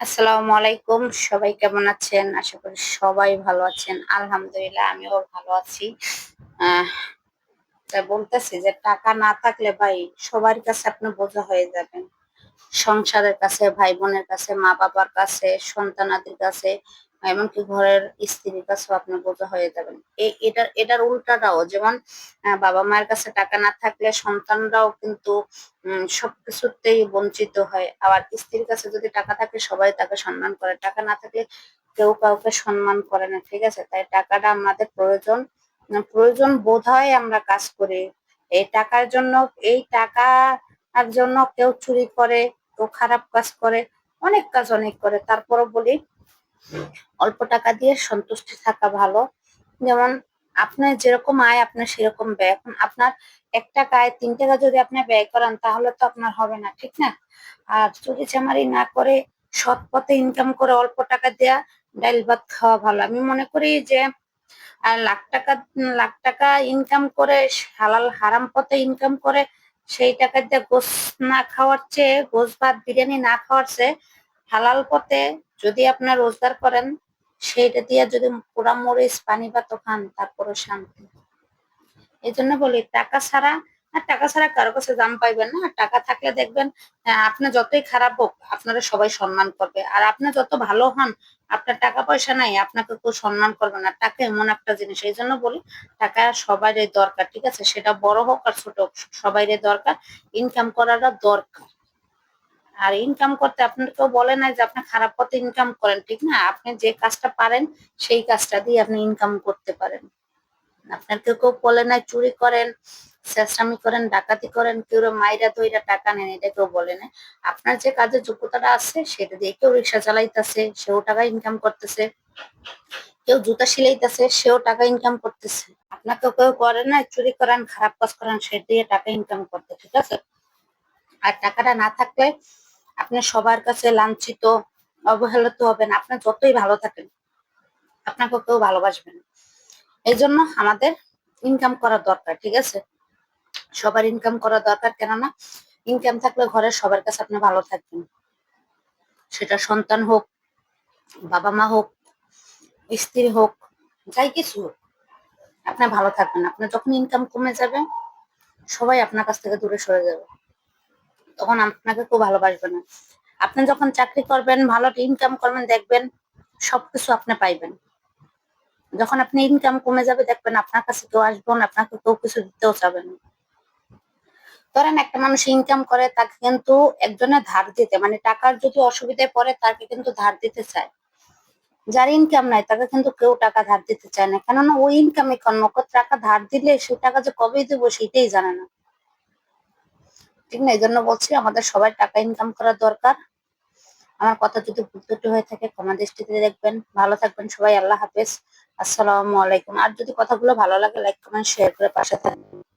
আসসালামু আলাইকুম। সবাই কেমন আছেন? আশা করি সবাই ভালো আছেন। আলহামদুলিল্লাহ, আমিও ভালো আছি। বলতেছি যে টাকা না থাকলে ভাই সবার কাছে আপনি বোঝা হয়ে যাবেন। সংসারের কাছে, ভাই বোনের কাছে মা বাবার কাছে, সন্তানাদের কাছে এমনকি ঘরের স্ত্রীর কাছেও আপনি বোঝা হয়ে যাবেন এই এটার এটার উল্টাটাও, যেমন বাবা মায়ের কাছে টাকা না থাকলে সন্তানরাও কিন্তু সবকিছুতেই বঞ্চিত হয়। আবার স্ত্রীর কাছে যদি টাকা থাকে, সবাই তাকে সম্মান করে। টাকা না থাকলে কেউ কাউকে সম্মান করে না, ঠিক আছে? তাই টাকাটা আমাদের প্রয়োজন প্রয়োজন বোধ হয় আমরা কাজ করি। এই টাকার জন্য, এই টাকার জন্য কেউ চুরি করে, কেউ খারাপ কাজ করে, অনেক কাজ অনেক করে। তারপরও বলি অল্প টাকা দিয়ে সন্তুষ্টি থাকা ভালো। যেমন আপনার যেরকম আয়, আপনার সেরকম ব্যয়। এখন আপনার এক টাকা আয় তিন টাকা যদি আপনি ব্যয় করেন, তাহলে তো আপনার হবে না, ঠিক না? আর চুরি চামারি না করে সৎ পথে ইনকাম করে অল্প টাকা দেয়া, ডাইল ভাত খাওয়া ভালো। আমি মনে করি যে লাখ টাকা লাখ টাকা ইনকাম করে, হালাল হারাম পথে ইনকাম করে, সেই টাকা দিয়ে গোস না খাওয়ার চেয়ে, গোস ভাত, বিরিয়ানি না খাওয়ার চেয়ে হালাল পথে যদি আপনার রোজগার করেন সেইটা দিয়ে যদি পোড়া মরিচ পানি ভাত খান তারপরে শান্তি। এই জন্য বলি টাকা ছাড়া আর টাকা ছাড়া কারও কাছে দাম পাইবেন না। টাকা থাকলে দেখবেন আহ, আপনি যতই খারাপ হোক আপনারা সবাই সম্মান করবে। আর আপনি যত ভালো হন আপনার টাকা পয়সা নাই আপনাকে কেউ সম্মান করবে না। টাকা এমন একটা জিনিস। এই জন্য বলি টাকা সবারই দরকার ঠিক আছে? সেটা বড় হোক আর ছোট হোক সবাইরই দরকার। ইনকাম করাটা দরকার। আর ইনকাম করতে আপনার কেউ বলে না যে আপনি খারাপ পথে ইনকাম করেন, ঠিক না? আপনি যে কাজটা পারেন, সেই কাজটা দিয়ে আপনি ইনকাম করতে পারেন। আপনার কেউ কেউ বলে না, চুরি করেন চেষ্টামি করেন, ডাকাতি করেন, কেউ মাইরা ধইরা টাকা নেন, এটা কেউ বলে না। আপনার যে কাজের যোগ্যতাটা আছে, সেটা দিয়ে কেউ রিক্সা চালাইতেছে, সেও টাকা ইনকাম করতেছে। কেউ জুতা সিলাইতেছে, সেও টাকা ইনকাম করতেছে। আপনাকে কেউ করে না, চুরি করেন, খারাপ কাজ করেন, সে দিয়ে টাকা ইনকাম করতে, ঠিক আছে? আর টাকাটা না থাকলে আপনি সবার কাছে লাঞ্ছিত, অবহেলিত হবেন, আপনি যতই ভালো থাকেন, আপনাকে কেউ ভালোবাসবে না। এই জন্য আমাদের ইনকাম করা দরকার, ঠিক আছে? সবার ইনকাম করা দরকার, কেননা ইনকাম থাকলে ঘরের সবার কাছে আপনি ভালো থাকবেন। সেটা সন্তান হোক, বাবা মা হোক, স্ত্রী হোক, যাই কিছু হোক, আপনি ভালো থাকবেন। আপনার যখন ইনকাম কমে যাবে সবাই আপনার কাছ থেকে দূরে সরে যাবে। তখন আপনাকে কেউ ভালোবাসবে না। আপনি যখন চাকরি করবেন, ভালো ইনকাম করবেন, দেখবেন সবকিছু আপনি পাইবেন। যখন আপনি ইনকাম কমে যাবে, দেখবেন আপনার কাছে কেউ আসবে না, আপনাকে কেউ কিছু দিতেও চাবে না। ধরেন একটা মানুষ ইনকাম করে, তাকে কিন্তু একজনের ধার দিতে মানে টাকার যদি অসুবিধায় পড়ে, তাকে কিন্তু ধার দিতে চায়। যার ইনকাম নাই, তাকে কিন্তু কেউ টাকা ধার দিতে চায় না। কেননা ওই ইনকামে কর্মক টাকা ধার দিলে সেই টাকা যে কবে দেবো সেটাই জানে না। ঠিক না এই জন্য বলছি আমাদের সবাই টাকা ইনকাম করা দরকার। আমার কথা যদি ভুল হয়ে থাকে, ক্ষমা দৃষ্টিতে দেখবেন। ভালো থাকবেন সবাই, আল্লাহ হাফেজ। আসসালামু আলাইকুম। আর যদি কথাগুলো ভালো লাগে লাইক কমেন্ট শেয়ার করে পাশে থাকবেন।